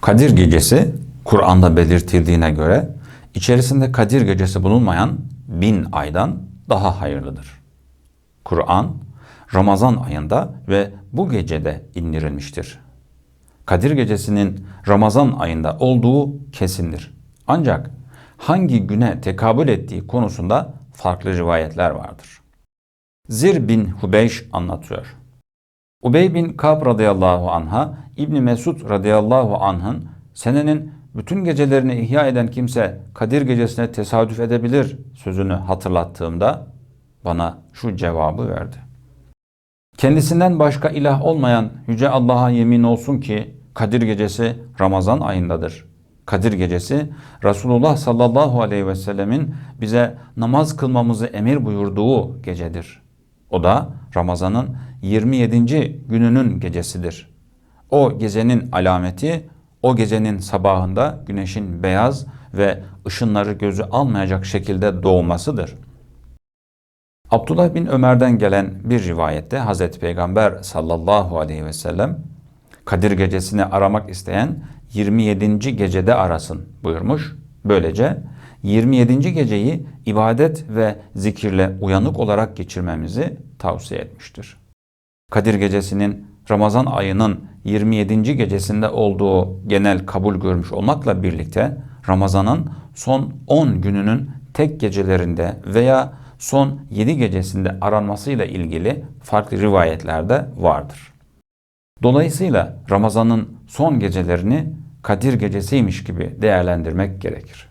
Kadir gecesi Kur'an'da belirtildiğine göre içerisinde Kadir gecesi bulunmayan bin aydan daha hayırlıdır. Kur'an Ramazan ayında ve bu gecede indirilmiştir. Kadir gecesinin Ramazan ayında olduğu kesindir. Ancak hangi güne tekabül ettiği konusunda farklı rivayetler vardır. Zir bin Hubeyş anlatıyor. Ubey bin Kab radıyallahu anha İbni Mesud radıyallahu anh'ın senenin bütün gecelerini ihya eden kimse Kadir gecesine tesadüf edebilir sözünü hatırlattığımda bana şu cevabı verdi. Kendisinden başka ilah olmayan Yüce Allah'a yemin olsun ki Kadir gecesi Ramazan ayındadır. Kadir gecesi Resulullah sallallahu aleyhi ve sellemin bize namaz kılmamızı emir buyurduğu gecedir. O da Ramazan'ın 27. gününün gecesidir. O gecenin alameti o gecenin sabahında güneşin beyaz ve ışınları gözü almayacak şekilde doğmasıdır. Abdullah bin Ömer'den gelen bir rivayette Hazreti Peygamber sallallahu aleyhi ve sellem Kadir gecesini aramak isteyen 27. gecede arasın buyurmuş. Böylece 27. geceyi ibadet ve zikirle uyanık olarak geçirmemizi tavsiye etmiştir. Kadir gecesinin Ramazan ayının 27. gecesinde olduğu genel kabul görmüş olmakla birlikte Ramazan'ın son 10 gününün tek gecelerinde veya son 7 gecesinde aranmasıyla ilgili farklı rivayetlerde vardır. Dolayısıyla Ramazan'ın son gecelerini Kadir gecesiymiş gibi değerlendirmek gerekir.